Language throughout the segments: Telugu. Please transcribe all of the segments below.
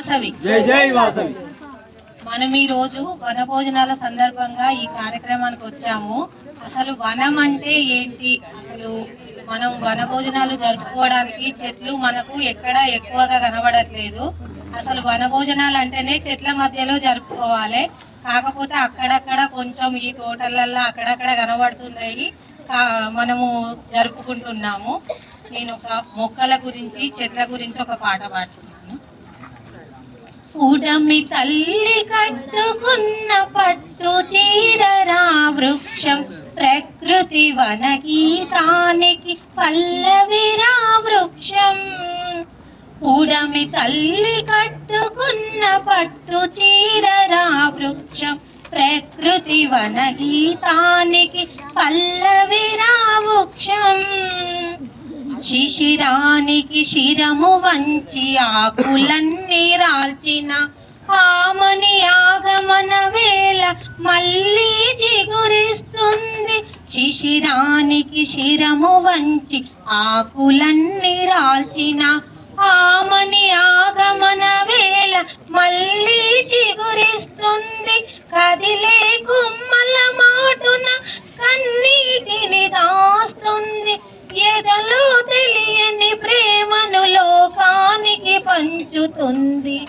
వాసవి. జై జై వాసవి. మనం ఈ రోజు వనభోజనాల సందర్భంగా ఈ కార్యక్రమానికి వచ్చాము. అసలు వనం అంటే ఏంటి? అసలు మనం వనభోజనాలు జరుపుకోవడానికి చెట్లు మనకు ఎక్కడ ఎక్కువగా కనబడట్లేదు. అసలు వనభోజనాలు అంటేనే చెట్ల మధ్యలో జరుపుకోవాలి. కాకపోతే అక్కడక్కడ కొంచెం ఈ తోటలల్లో అక్కడక్కడ కనబడుతున్నాయి. మనము జరుపుకుంటున్నాము. నేను ఒక మొక్కల గురించి చెట్ల గురించి ఒక పాట పాడుతున్నాను ఉడమి తల్లి కట్టుకున్న పట్టు చీరరా వృక్షం. ప్రకృతి వన గీతానికి పల్లవిరా వృక్షం. ఉడమి తల్లి కట్టుకున్న పట్టు చీరరా వృక్షం. ప్రకృతి వన గీతానికి పల్లవిరా వృక్షం. శిశిరానికి శిరము వంచి ఆకులన్నీ రాల్చిన ఆమని ఆగమన వేళ మళ్ళీ చిగురిస్తుంది. శిశిరానికి శిరము వంచి ఆకులన్నీ రాల్చిన ఆమని ఆగమన వేళ మళ్ళీ చిగురిస్తుంది. కదిలే పంచుతుంది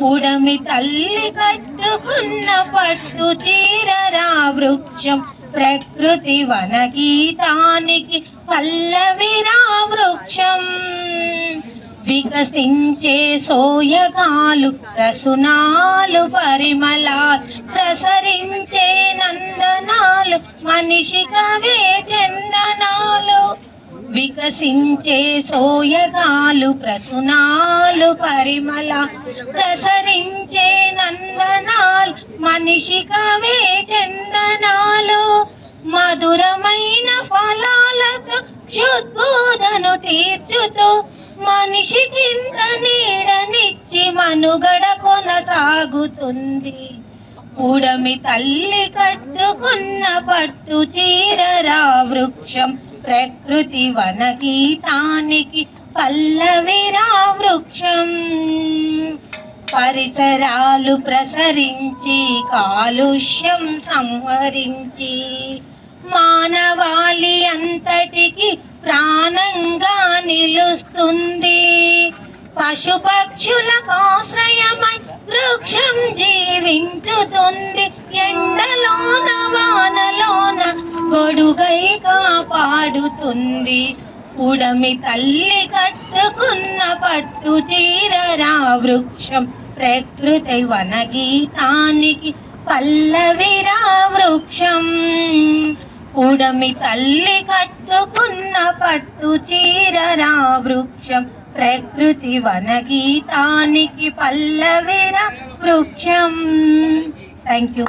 పుడమి తల్లి కట్టుకున్న పట్టు చీరరా వృక్షం. ప్రకృతి వన గీతానికి పల్లవిరా వృక్షం. వికసించే సోయగాలు రసునాలు పరిమళాలు ప్రసరించే నందనాలు మనిషి కవే చందనాలు. వికసించే సోయగాలు ప్రసునాలు పరిమళ ప్రసరించే నందనాలు మనిషి కవే చందనాలు మధురమైన ఫలాలతో క్షుద్బోధను తీర్చుతూ మనిషికింత నీడనిచ్చి మనుగడ కొనసాగుతుంది. ఉడమి తల్లి కట్టుకున్న పట్టు చీరరా వృక్షం ప్రకృతి వన గీతానికి పల్లవిరా వృక్షం. పరిసరాలు ప్రసరించి కాలుష్యం సంహరించి మానవాళి అంతటికి ప్రాణంగా నిలుస్తుంది. పశుపక్షులకు ఆశ్రయమై వృక్షం జీవించుతుంది. ఎండలోన వానలో గొడుగై కాపాడుతుంది. ఉడమి తల్లి కట్టుకున్న పట్టు చీరరా వృక్షం. ప్రకృతి వన గీతానికి పల్లవిరా వృక్షం. ఉడమి తల్లి కట్టుకున్న పట్టు చీరరా వృక్షం. ప్రకృతి వన గీతానికి పల్లవిరా వృక్షం. Thank you